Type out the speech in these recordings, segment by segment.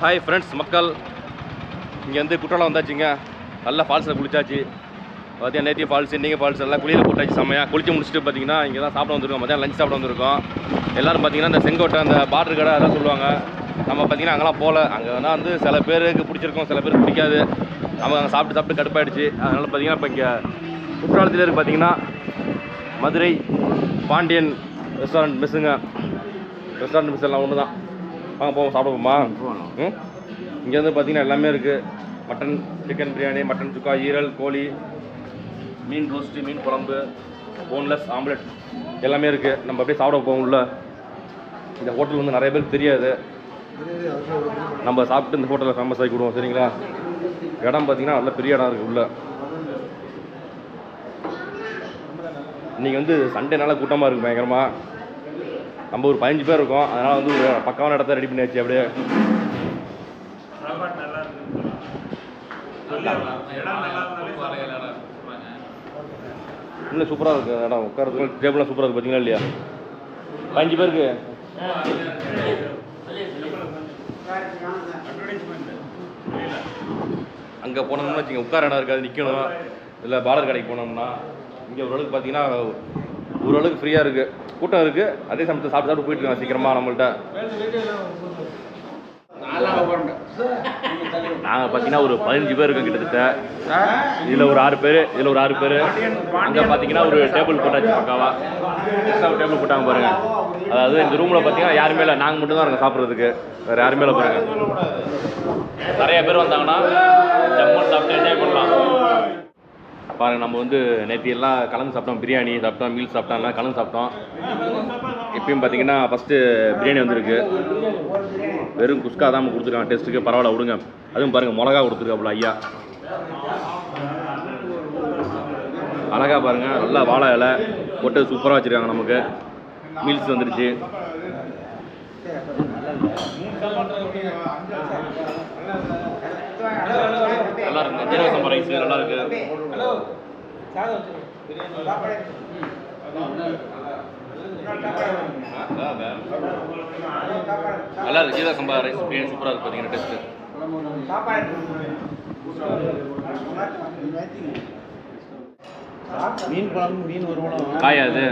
Hi friends மக்கள். இங்கே வந்து குற்றாலம் வந்தாச்சுங்க. நல்ல ஃபால்ஸில் குளிச்சாச்சு. பார்த்தீங்கன்னா நேத்திய ஃபால்ஸ் இன்றைக்கி ஃபால்ஸ் எல்லாம் குளியில் போட்டாச்சு செம்மையாக குளிச்சு முடிச்சுட்டு பார்த்தீங்கன்னா இங்கே தான் சாப்பிட வந்திருக்கோம். மதியம் லஞ்ச் சாப்பிட வந்திருக்கோம். எல்லோரும் பார்த்தீங்கன்னா இந்த செங்கோட்டை அந்த பார்டர் கடை அதான் சொல்லுவாங்க. நம்ம பார்த்தீங்கன்னா அங்கெல்லாம் போகல அங்கே வேணால் வந்து சில பேருக்கு பிடிச்சிருக்கும் சில பேருக்கு பிடிக்காது. நம்ம அங்கே சாப்பிட்டு சாப்பிட்டு கடுப்பாயிடுச்சு. அதனால் பார்த்தீங்கன்னா இப்போ இங்கே குற்றாலத்தில் இருக்கு பார்த்தீங்கன்னா மதுரை பாண்டியன் ரெஸ்டாரண்ட் மிஸ்ஸுங்க ரெஸ்டாரண்ட் மிஸ் எல்லாம் ஒன்று தான் வாங்க போவோம் சாப்பிட போமா ம்? இங்கே வந்து பார்த்தீங்கன்னா எல்லாமே இருக்குது mutton chicken biryani mutton chukka ஈரல் கோழி மீன் ரோஸ்ட்டு மீன் குழம்பு போன்லெஸ் ஆம்லெட் எல்லாமே இருக்குது நம்ம அப்படியே சாப்பிட போவோம் உள்ள. இந்த ஹோட்டல் வந்து நிறைய பேருக்கு தெரியாது. நம்ம சாப்பிட்டு இந்த ஹோட்டலில் ஃபேமஸ் ஆகி விடுவோம் சரிங்களா? இடம் பார்த்தீங்கன்னா நல்ல பெரிய இடம் இருக்குது உள்ள. இன்றைக்கி வந்து சண்டேனால கூட்டமாக இருக்குது பயங்கரமாக நம்ம ஒரு பதினஞ்சு பேர் இருக்கோம். அதனால் வந்து ஒரு பக்காவான இடத்த ரெடி பண்ணியாச்சு அப்படியே. இன்னும் சூப்பராக இருக்கு. இடம் உட்காரதுக்கு டேபிள்லாம் சூப்பராக இருக்கு. பார்த்தீங்களா இல்லையா? பதினஞ்சு பேருக்கு. அங்கே போனோம்னா வச்சுங்க உட்கார இடம் இருக்காது நிற்கணும் இல்லை பாலர் கடைக்கு போனோம்னா இங்கே ஓரளவுக்கு பார்த்தீங்கன்னா ஓரளவுக்கு ஃப்ரீயாக இருக்குது கூட்டம் இருக்குது அதே சமயத்தில் சாப்பிட்டு சாப்பிட்டு போயிட்டு இருக்காங்க சீக்கிரமாக நம்மள்ட்ட. நாங்கள் பார்த்தீங்கன்னா ஒரு பதினஞ்சு பேர் இருக்கோம் கிட்டத்தட்ட. இதில் ஒரு ஆறு பேர் இதில் ஒரு ஆறு பேர். அங்கே பார்த்தீங்கன்னா ஒரு டேபிள் போட்டாச்சு பக்காவா. டேபிள் போட்டாங்க பாருங்க. அதாவது இந்த ரூமில் பார்த்தீங்கன்னா யாருமே இல்லை. நாங்கள் மட்டும் தான் இருக்கோம் சாப்பிட்றதுக்கு. வேறு யாருமே இல்லை பாருங்க. நிறைய பேர் வந்தாங்கன்னா ஜம்மன் சாப்பிட்டு என்ஜாய் பண்ணலாம் பாருங்க நம்ம வந்து நேற்று எல்லாம் கலந்து சாப்பிட்டோம் பிரியாணி சாப்பிட்டோம் மீல் சாப்பிட்டோம் எல்லாம் கலந்து சாப்பிட்டோம். இப்பயும் பார்த்தீங்கன்னா ஃபஸ்ட்டு பிரியாணி வந்திருக்கு. வெறும் குஸ்கா தான் கொடுத்துருக்காங்க டெஸ்ட்டுக்கு பரவாயில்ல விடுங்க. அதுவும் பாருங்கள் மிளகா கொடுத்துருக்காப்புல ஐயா. அழகா பாருங்கள் நல்லா வாழை இலை போட்டு சூப்பராக வச்சுருக்காங்க நமக்கு. மீல்ஸ் வந்துடுச்சு நல்லா இருக்கு. ஜீரக சம்பா ரைஸ் நல்லா இருக்கு. நல்லா இருக்கு. ஜீரக சம்பா ரைஸ் பிரியாணி சூப்பராக இருக்கு பார்த்தீங்கன்னா டேஸ்ட்டு மீன் குழம்பு மீன் உருவலம் காயா அது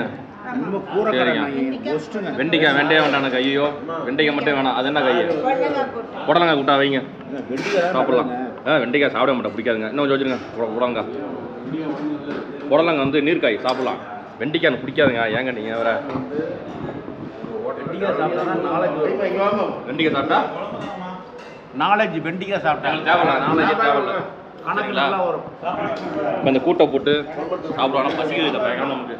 வெண்டைக்காய். வெண்டையே வேண்டாம் ஐயோ வெண்டைக்காய் மட்டும் வேணாம். அது என்ன காய்? புடலங்காய் கூட்டா வைங்க. சாப்பிடலாம். ஆ வெண்டைக்காய் சாப்பிட மாட்டேன். பிடிக்காதுங்க. இன்னும் கொஞ்சம் வச்சுருங்க. புட- புடலங்காய் புடலங்காய் வந்து நீர்க்காய் சாப்பிடலாம். வெண்டைக்காய் எனக்கு பிடிக்காதுங்க. ஏங்க நீங்கள் வேற? வெண்டிக்காய் சாப்பிட்டா நாளைக்கு வெண்டைக்காய் சாப்பிட்டா? நாலேஜ் வெண்டிக்காய் சாப்பிட்டா. எங்களுக்கு தேவையில்ல. நாளைக்கு தேவையில்ல. கணக்கு சரிங்களா? நல்லா வரும். இப்போ இந்த கூட்டை போட்டு சாப்பிடுவோம் பசிக்குது இல்லை. பயங்கரமாக நமக்கு.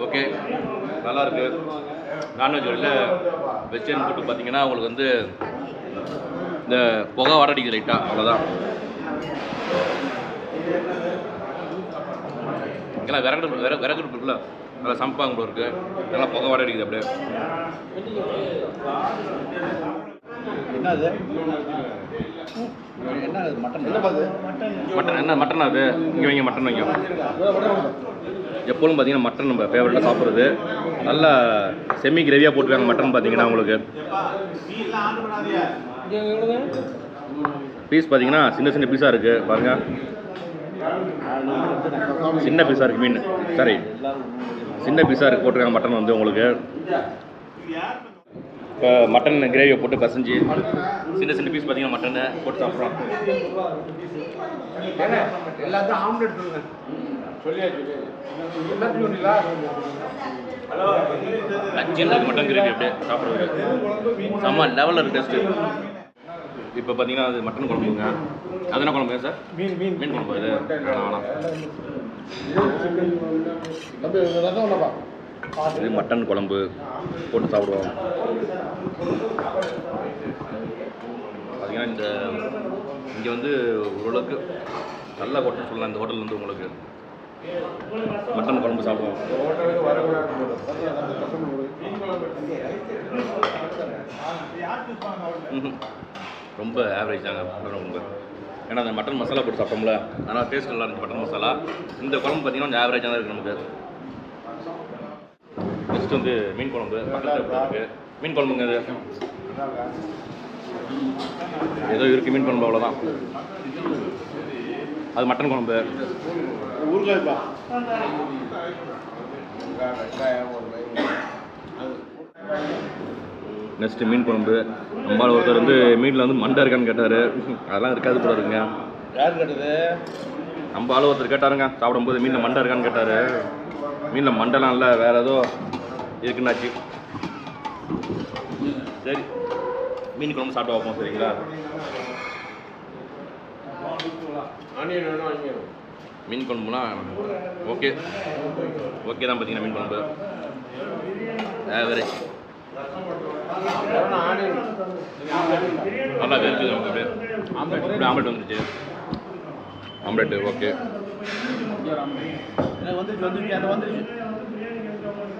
ஓகே. நல்லா இருக்கு. நான்வெஜ் வரையில் வெஜிடேரியன் ஃபுட்டு பார்த்தீங்கன்னா உங்களுக்கு வந்து இந்த புகை வர அடிக்குது லைட்டாக அவ்வளோதான் இங்கெல்லாம் விறகு அடுப்பு- விறகு விறகு இருக்குல்ல நல்லா சமைப்பாங்க இருக்குது இருக்கு. நல்லா புகை வர அடிக்குது அப்படியே. என்னது? மட்டன்? என்ன மட்டன் என்ன மட்டன் அது? இங்கே வைங்க மட்டன் வைங்க. எப்போதும் பார்த்தீங்கன்னா மட்டன் நம்ம ஃபேவரட்டாக சாப்பிட்றது. நல்லா செமி கிரேவியாக போட்டுருக்காங்க மட்டன் பார்த்தீங்கன்னா உங்களுக்கு. பீஸ் பார்த்தீங்கன்னா சின்ன சின்ன பீஸாக இருக்குது பாருங்க. சின்ன பீஸாக இருக்குது மீன். சரி சின்ன பீஸாக இருக்குது போட்டிருக்காங்க மட்டன் வந்து உங்களுக்கு. இப்போ மட்டன் கிரேவியை போட்டு பசஞ்சு சின்ன சின்ன பீஸ் பார்த்தீங்கன்னா மட்டனை போட்டு சாப்பிட்றோம். எல்லாத்தையும் ஆம்லெட் சொல்லுங்க. மட்டன் கிரேவி அப்படியே சாப்பிட்றதுக்கு செம்ம லெவலில் இருக்கு டேஸ்ட்டு இப்போ பார்த்தீங்கன்னா அது மட்டன் குழம்புங்க அது என்ன குழம்புங்க சார்? மீன் மீன். மீன் குழம்பு அது வேணாம் வேணாம். இது மட்டன் குழம்பு போட்டு சாப்பிடுவோம். பார்த்தீங்கன்னா இந்த இங்கே வந்து ஓரளவுக்கு நல்ல ஹோட்டல் சொல்லலாம். இந்த ஹோட்டல் வந்து உங்களுக்கு மட்டன் குழம்பு சாப்பிடுவோம். ரொம்ப ஆவரேஜ் தாங்க ரொம்ப ஏன்னா அந்த மட்டன் மசாலா போட்டு சாப்பிட்டோம்ல ஆனால் டேஸ்ட் நல்லா இருந்துச்சு மட்டன் மசாலா. இந்த குழம்பு பார்த்தீங்கன்னா கொஞ்சம் ஆவரேஜாக தான் இருக்குது நமக்கு. நெக்ஸ்ட் வந்து மீன் குழம்பு. பக்கத்தில் இருக்கு? மீன் குழம்புங்க இது. ஏதோ இருக்குது மீன் குழம்பு அவ்வளோதான் அது மட்டன் குழம்பு. நெக்ஸ்ட்டு மீன் குழம்பு. நம்மளால் ஒருத்தர் வந்து மீனில் வந்து மண்டை இருக்கான்னு கேட்டார். அதெல்லாம் இருக்காது போல இருக்குங்க. யார் கேட்டது? நம்ம ஆள் ஒருத்தர் கேட்டாருங்க. சாப்பிடும்போது மீனில் மண்டை இருக்கான்னு கேட்டார். மீனில் மண்டைலாம் இல்லை வேறு ஏதோ இருக்குன்னாச்சு. சரி. மீன் குழம்பு சாப்பிட்டு வைப்போம் சரிங்களா? மீன் குழம்புனா ஓகே. ஓகே தான் பார்த்தீங்கன்னா மீன் குழம்பு. ஆவரேஜ் ஆனியன் நல்லா இருக்குது நமக்கு அப்படியே. ஆம்லெட் வந்துருச்சு. ஆம்லெட்டு ஓகே எனக்கு வந்துருச்சு வந்துருச்சு அது வந்துருச்சு பாருங்க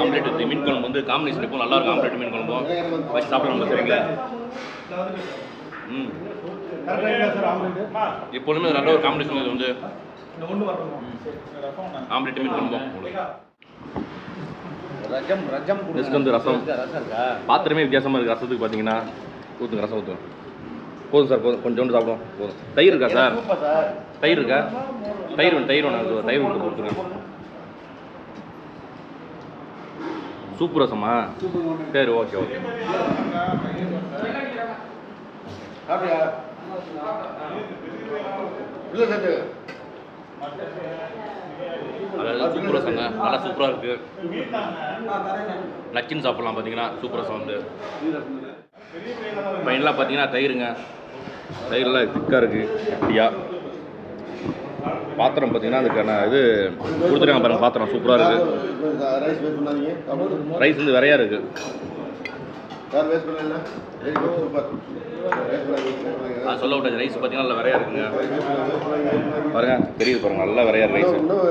ஆம்லெட் மீன் குழம்பு வந்து காம்பினேஷன் இப்போ நல்லா இருக்கும். ஆம்லெட் மீன் குழம்பும். வச்சு சாப்பிடலாம் சரிங்களா? ம். எப்பொழுதுமே நல்ல ஒரு காம்பினேஷன் இது வந்து. ஆம்லெட் மீன் குழம்பும். ரஜம் ரஜம் Next வந்து ரசம். பாத்திரமே வித்தியாசமாக இருக்குது ரசத்துக்கு பார்த்தீங்கன்னா ஊற்றுங்க ரசம் ஊற்றுங்க போதும் சார் போதும். கொஞ்சோண்டு சாப்பிடுவோம். போதும். தயிர் இருக்கா சார். தயிர் இருக்கா? தயிர் ஒன்று தயிர் ஒன்று அது தயிர் ஒன்று கொடுத்துருங்க சூப்பு ரசமா சரி ஓகே ஓகே. அதாவது சூப்பு ரசங்க நல்லா சூப்பராக இருக்குது நச்சின்னு சாப்பிட்லாம் பார்த்தீங்கன்னா சூப்பு ரசம் வந்து ஃபைனலாக பார்த்தீங்கன்னா தயிருங்க. தயிர்லாம் திக்காக இருக்குது கட்டியாக பாத்திரம் பார்த்தீங்கன்னா அதுக்கான இது கொடுத்துருக்காங்க பாருங்க பாத்திரம். சூப்பராக இருக்குது ரைஸ் ரைஸ் வந்து நிறையா இருக்குது சொல்ல விட்டாச்சு. ரைஸ் பார்த்தீங்கன்னா நல்லா நிறையா இருக்குங்க. பாருங்க தெரியுது பாருங்க நல்லா நிறையா ரைஸ் இன்னும்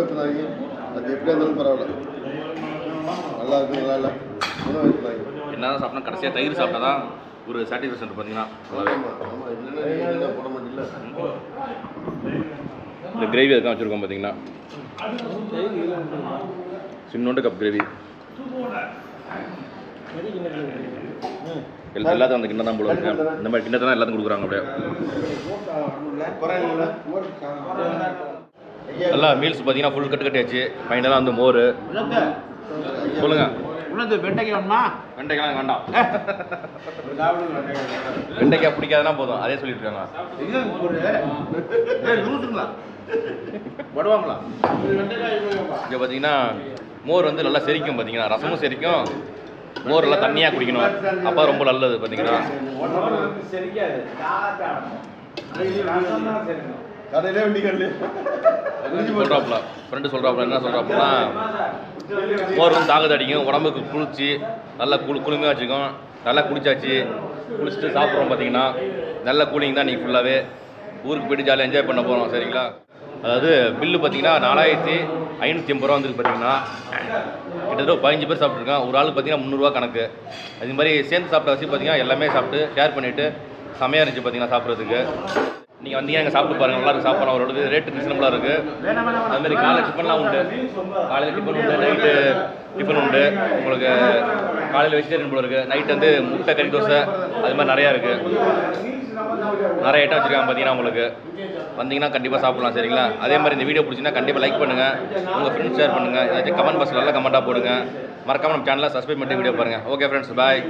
அது எப்படி இருந்தாலும் பரவாயில்ல நல்லா இருக்கு நல்லா இல்லை என்ன தான் பண்ணாதீங்க சாப்பிட்டா கடைசியாக தயிர் சாப்பிட்டா தான் ஒரு சாட்டிஸ்ஃபேக்ஷன் பார்த்தீங்கன்னா நல்லாவே போட மாட்டீங்களா இந்த கிரேவி அதுதான் வச்சுருக்கோம் பார்த்தீங்கன்னா சின்னோண்டு கப் கிரேவி எல்லா எல்லாத்துக்கும் அந்த கிண்ணம் தான் போல இருக்கு இந்த மாதிரி கிண்ணத்தை தான் எல்லாத்துக்கும் கொடுக்குறாங்க அப்படியே. நல்லா மீல்ஸ் பார்த்தீங்கன்னா ஃபுல் கட்டு கட்டியாச்சு. ஃபைனலாக வந்து மோர். சொல்லுங்க. உள்ளது வெண்டைக்காய் வேணுமா? வெண்டைக்காய் வேண்டாம். வெண்டைக்காய் பிடிக்காதுன்னா போதும். அதே சொல்லிட்டு இருக்காங்க. படுவாங்களா இங்கே பார்த்தீங்கன்னா மோர் வந்து நல்லா செரிக்கும் பார்த்தீங்கன்னா ரசமும் செரிக்கும். மோர் எல்லாம் தண்ணியாக குடிக்கணும். அப்போ ரொம்ப நல்லது பார்த்தீங்கன்னா சொல்கிறாப்புல ஃப்ரெண்டு சொல்கிறாப்புல என்ன சொல்கிறாப்புலனா மோர் வந்து தாகத்தை அடிக்கும். உடம்புக்கு குளிர்ச்சி நல்லா குளு குளுமையாக வச்சுக்கும். நல்லா குளிச்சாச்சு. குளிச்சுட்டு சாப்பிட்றோம் பார்த்தீங்கன்னா நல்ல கூலிங் தான் நீங்கள் ஃபுல்லாகவே ஊருக்கு போயிட்டு ஜாலியாக என்ஜாய் பண்ண போகிறோம் சரிங்களா? அதாவது பில்லு பார்த்தீங்கன்னா நாலாயிரத்தி ஐநூற்றி ஐம்பது ரூபா வந்துருக்கு பார்த்தீங்கன்னா. கிட்டத்தட்ட ஒரு பதினஞ்சு பேர் சாப்பிட்ருக்கான் ஒரு ஆளுக்கு பார்த்தீங்கன்னா முந்நூறுரூவா கணக்கு. அது மாதிரி சேர்ந்து சாப்பிட்ட வச்சு பார்த்தீங்கன்னா எல்லாமே சாப்பிட்டு ஷேர் பண்ணிவிட்டு செமையாக இருந்துச்சு பார்த்தீங்கன்னா சாப்பிட்றதுக்கு. நீங்கள் வந்தீங்க அங்கே சாப்பிட்டு பாருங்கள் நல்லா இருக்கும் சாப்பிட்லாம் அவரோட ரேட்டு ரீசனபுளாக இருக்குது அதுமாதிரி காலை காலையில் டிஃபன்லாம் உண்டு. காலையில் டிஃபன் உண்டு நைட்டு டிஃபன் உண்டு. உங்களுக்கு காலையில் வெஜிடேரியன் போல இருக்குது நைட் வந்து முட்டை கறி தோசை அது மாதிரி நிறையா இருக்குது நிறைய ஐட்டம் வச்சுருக்காங்க பார்த்தீங்கன்னா உங்களுக்கு. வந்தீங்கன்னா கண்டிப்பாக சாப்பிடலாம் சரிங்களா? அதே மாதிரி இந்த வீடியோ பிடிச்சிங்கன்னா கண்டிப்பாக லைக் பண்ணுங்கள் உங்கள் ஃப்ரெண்ட்ஸ் ஷேர் பண்ணுங்கள் ஏதாச்சும் கமெண்ட் பாக்ஸில் நல்லா கமெண்ட்டாக போடுங்க. மறக்காமல் நம்ம சேனலில் சப்ஸ்கிரைப் பண்ணிட்டு வீடியோ பாருங்கள் ஓகே ஃப்ரெண்ட்ஸ் பாய்